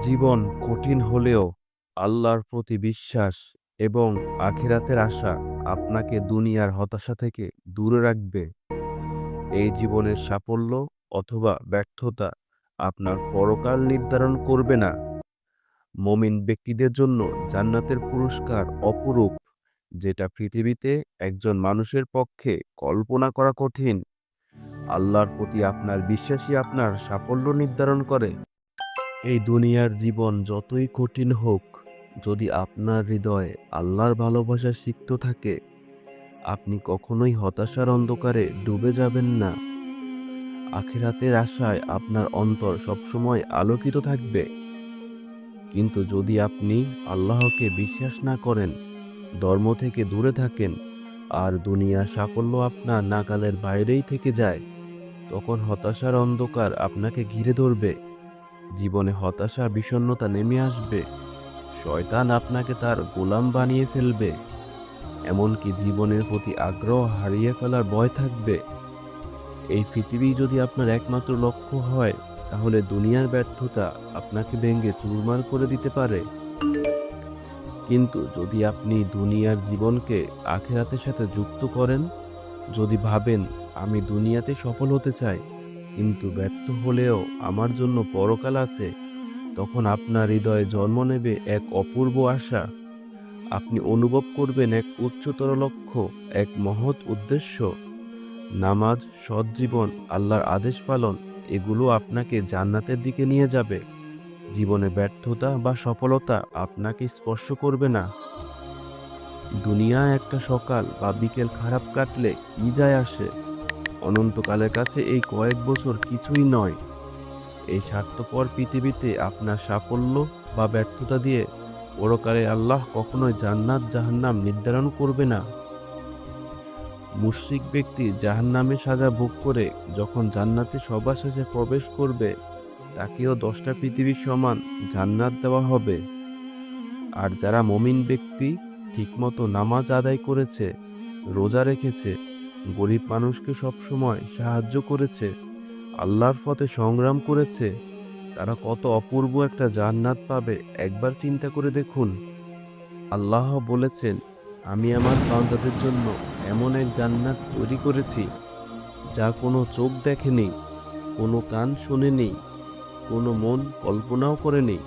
জীবন কঠিন হলেও আল্লাহর প্রতি বিশ্বাস এবং আখিরাতের আশা আপনাকে দুনিয়ার হতাশা থেকে দূরে রাখবে। এই জীবনের সাফল্য অথবা ব্যর্থতা আপনার পরকাল নির্ধারণ করবে না। মমিন ব্যক্তিদের জন্য জান্নাতের পুরস্কার অপরূপ, যেটা পৃথিবীতে একজন মানুষের পক্ষে কল্পনা করা কঠিন। আল্লাহর প্রতি আপনার বিশ্বাসই আপনার সাফল্য নির্ধারণ করে। এই দুনিয়ার জীবন যতই কঠিন হোক, যদি আপনার হৃদয়ে আল্লাহর ভালোবাসা সিক্ত থাকে, আপনি কখনোই হতাশার অন্ধকারে ডুবে যাবেন না। আখিরাতের আশায় আপনার অন্তর সবসময় আলোকিত থাকবে। কিন্তু যদি আপনি আল্লাহকে বিশ্বাস না করেন, ধর্ম থেকে দূরে থাকেন, আর দুনিয়ার সাফল্য আপনার নাগালের বাইরেই থেকে যায়, তখন হতাশার অন্ধকার আপনাকে ঘিরে ধরবে। জীবনে হতাশা বিষণ্ণতা নেমে আসবে। শয়তান আপনাকে তার গোলাম বানিয়ে ফেলবে। এমনকি জীবনের প্রতি আগ্রহ হারিয়ে ফেলার ভয় থাকবে। এই পৃথিবী যদি আপনার একমাত্র লক্ষ্য হয়, তাহলে দুনিয়ার ব্যর্থতা আপনাকে ভেঙে চুরমার করে দিতে পারে। কিন্তু যদি আপনি দুনিয়ার জীবনকে আখেরাতের সাথে যুক্ত করেন, যদি ভাবেন, আমি দুনিয়াতে সফল হতে চাই কিন্তু ব্যর্থ হলেও আমার জন্য পরকাল আছে। তখন আপনার হৃদয়ে জন্ম নেবে এক অপূর্ব আশা। আপনি অনুভব করবেন এক উচ্চতর লক্ষ্য, এক মহৎ উদ্দেশ্য। নামাজ, সৎ জীবন, আল্লাহর আদেশ পালন, এগুলো আপনাকে জান্নাতের দিকে নিয়ে যাবে। জীবনে ব্যর্থতা বা সফলতা আপনাকে স্পর্শ করবে না। দুনিয়া একটা সকাল বা বিকেল খারাপ কাটলে কি যায় আসে? অনন্তকালের কাছে এই কয়েক বছর কিছুই নয়। এই স্বার্থপর পৃথিবীতে আপনার সাফল্য বা ব্যর্থতা দিয়ে পরকালে আল্লাহ কখনোই জান্নাত জাহান্নাম নির্ধারণ করবে না। মুশরিক ব্যক্তি জাহান্নামে সাজা ভোগ করে যখন জান্নাতে সবার শেষে প্রবেশ করবে, তাকেও দশটা পৃথিবীর সমান জান্নাত দেওয়া হবে। আর যারা মমিন ব্যক্তি ঠিকমতো নামাজ আদায় করেছে, রোজা রেখেছে গরিব মানুষকে সবসময় সাহায্য করেছে, আল্লাহর পথে সংগ্রাম করেছে। তারা কত অপূর্ব একটা জান্নাত পাবে, একবার চিন্তা করে দেখুন। আল্লাহ বলেছেন, আমি আমার বান্দাদের জন্য এমন এক জান্নাত তৈরি করেছি, যা কোনো চোখ দেখেনি, কোনো কান শোনেনি, কোনো মন কল্পনাও করেনি।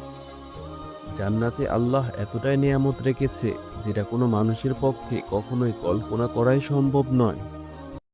জান্নাতে আল্লাহ এতটাই নিয়ামত রেখেছে, যেটা কোনো মানুষের পক্ষে কখনোই কল্পনা করাই সম্ভব নয়।